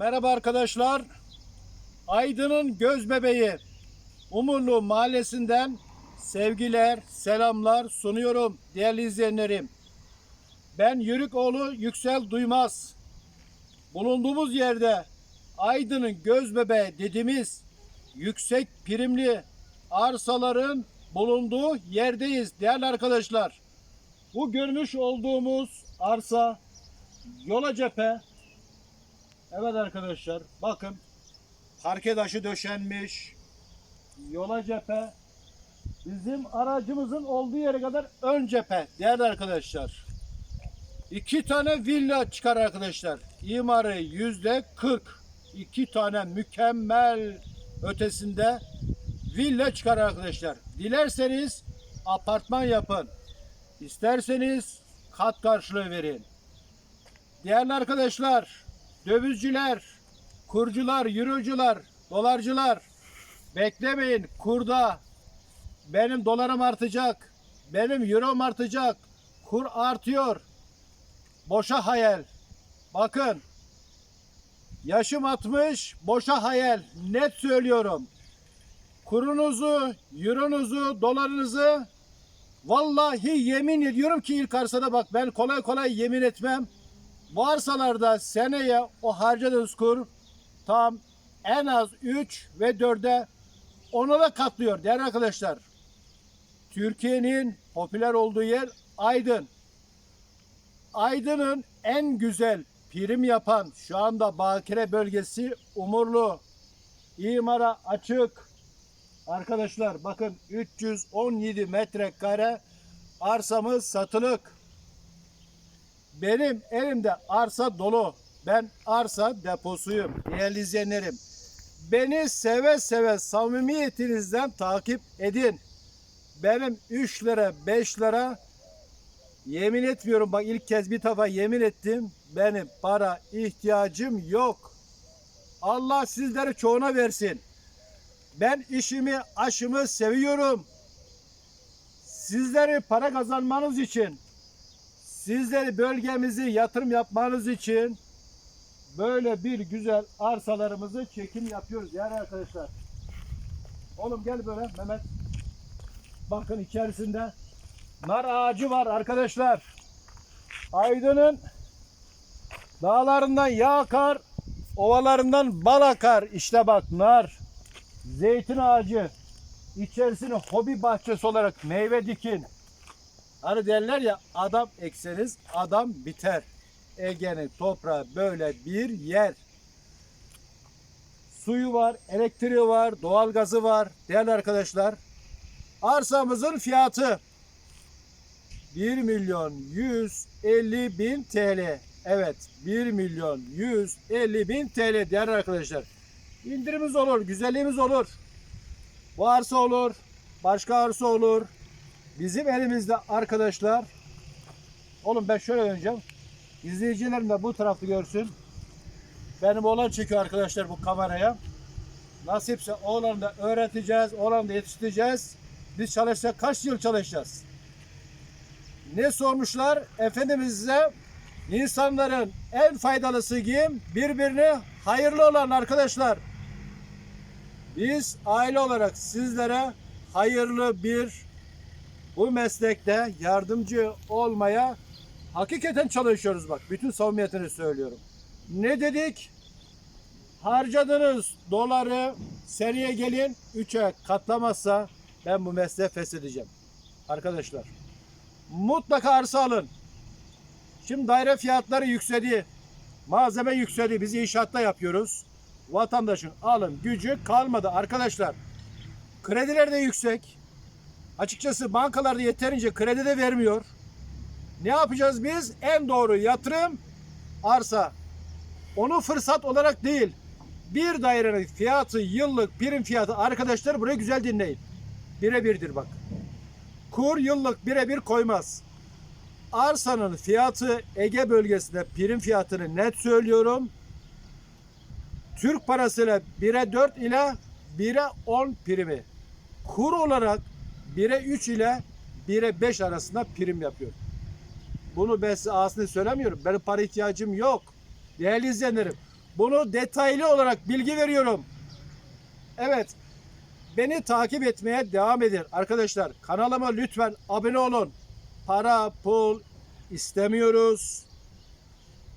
Merhaba arkadaşlar. Aydın'ın göz bebeği Umurlu Mahallesi'nden sevgiler, selamlar sunuyorum değerli izleyenlerim. Ben Yörükoğlu Yüksel Duymaz. Bulunduğumuz yerde Aydın'ın göz bebeği dediğimiz yüksek primli arsaların bulunduğu yerdeyiz değerli arkadaşlar. Bu görmüş olduğumuz arsa yola cephe Evet arkadaşlar bakın parke taşı döşenmiş yola cephe bizim aracımızın olduğu yere kadar ön cephe değerli arkadaşlar. İki tane villa çıkar arkadaşlar. İmarı yüzde 40. İki tane mükemmel ötesinde villa çıkar arkadaşlar. Dilerseniz apartman yapın. İsterseniz kat karşılığı verin. Değerli arkadaşlar, dövizciler, kurcular, eurocular, dolarcılar beklemeyin kurda benim dolarım artacak, benim eurom artacak, kur artıyor. Boşa hayal. Bakın yaşım 60, boşa hayal. Net söylüyorum. Kurunuzu, euronuzu, dolarınızı vallahi yemin ediyorum ki ilk arsada bak ben kolay kolay yemin etmem. Bu arsalarda seneye o harcadığınız kur tam en az 3 ve 4'e ona da katlıyor değerli arkadaşlar. Türkiye'nin popüler olduğu yer Aydın. Aydın'ın en güzel prim yapan şu anda Bakire bölgesi Umurlu. İmara açık. Arkadaşlar bakın 317 metrekare arsamız satılık. Benim elimde arsa dolu. Ben arsa deposuyum değerli izleyenlerim. Beni seve seve samimiyetinizden takip edin. Benim 3 lira 5 lira yemin etmiyorum bak ilk kez bir defa yemin ettim. Benim para ihtiyacım yok. Allah sizleri çoğuna versin. Ben işimi aşımı seviyorum. Sizleri para kazanmanız için sizleri bölgemizi yatırım yapmanız için böyle bir güzel arsalarımızı çekim yapıyoruz yani arkadaşlar. Oğlum gel böyle Mehmet. Bakın içerisinde nar ağacı var arkadaşlar. Aydın'ın dağlarından yağ akar, ovalarından bal akar. İşte bak nar, zeytin ağacı. İçerisine hobi bahçesi olarak meyve dikin. Hani derler ya adam ekseniz adam biter. Ege'nin toprağı böyle bir yer. Suyu var, elektriği var, doğalgazı var. Değerli arkadaşlar. Arsamızın fiyatı 1 milyon 150 bin TL. Evet 1 milyon 150 bin TL değerli arkadaşlar. İndirimimiz olur, güzelliğimiz olur. Bu arsa olur, başka arsa olur. Bizim elimizde arkadaşlar. Oğlum ben şöyle döneceğim. İzleyicilerim de bu tarafı görsün. Benim oğlan çekiyor arkadaşlar bu kameraya. Nasipse oğlanı da öğreteceğiz, oğlanı da yetiştireceğiz. Biz çalışacak kaç yıl çalışacağız? Ne sormuşlar? Efendimiz size insanların en faydalısı kim? Birbirine hayırlı olan arkadaşlar. Biz aile olarak sizlere hayırlı bir bu meslekte yardımcı olmaya hakikaten çalışıyoruz bak. Bütün samimiyetini söylüyorum. Ne dedik? Harcadığınız doları seneye gelin 3'e katlamazsa ben bu mesleği feshedeceğim. Arkadaşlar mutlaka arsa alın. Şimdi daire fiyatları yükseliyor. Malzeme yükseliyor. Biz inşaatta yapıyoruz. Vatandaşın alım gücü kalmadı arkadaşlar. Krediler de yüksek. Açıkçası bankalarda yeterince kredi de vermiyor. Ne yapacağız biz? En doğru yatırım arsa. Onu fırsat olarak değil. Bir dairenin fiyatı, yıllık prim fiyatı arkadaşlar buraya güzel dinleyin. Birebirdir bak. Kur yıllık birebir koymaz. Arsanın fiyatı Ege bölgesinde prim fiyatını net söylüyorum. Türk parasıyla 1'e 4 ile 1'e 10 primi. Kur olarak 1'e 3 ile 1'e 5 arasında prim yapıyor. Bunu ben size aslında söylemiyorum. Benim para ihtiyacım yok. Değerli izleyenlerim. Bunu detaylı olarak bilgi veriyorum. Evet. Beni takip etmeye devam edin. Arkadaşlar kanalıma lütfen abone olun. Para, pul istemiyoruz.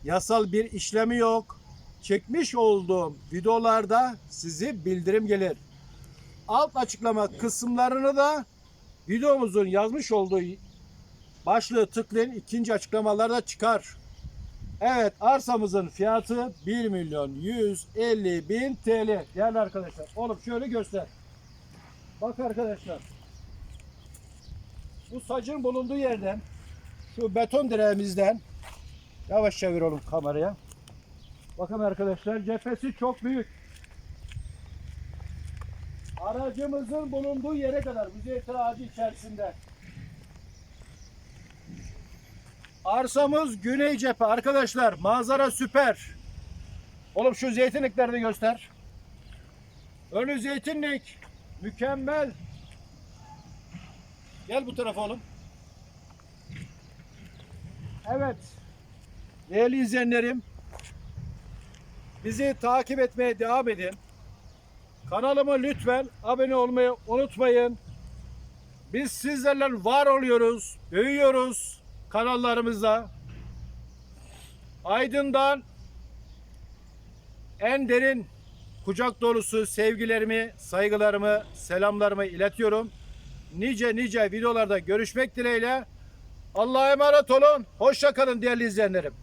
Yasal bir işlemi yok. Çekmiş olduğum videolarda sizi bildirim gelir. Alt açıklama kısımlarını da videomuzun yazmış olduğu başlığı tıklayın ikinci açıklamalarda çıkar. Evet arsamızın fiyatı 1 milyon 150 bin TL. Değerli arkadaşlar. Oğlum şöyle göster. Bak arkadaşlar. Bu sacın bulunduğu yerden şu beton direğimizden yavaş çevir oğlum kameraya. Bakın arkadaşlar cephesi çok büyük. Aracımızın bulunduğu yere kadar bu ağacı içerisinde. Arsamız güney cephe arkadaşlar. Manzara süper. Oğlum şu zeytinlikleri de göster. Önü zeytinlik. Mükemmel. Gel bu tarafa oğlum. Evet. Değerli izleyenlerim. Bizi takip etmeye devam edin. Kanalıma lütfen abone olmayı unutmayın. Biz sizlerle var oluyoruz, büyüyoruz kanallarımızda. Aydın'dan en derin kucak dolusu sevgilerimi, saygılarımı, selamlarımı iletiyorum. Nice nice videolarda görüşmek dileğiyle. Allah'a emanet olun. Hoşça kalın değerli izleyenlerim.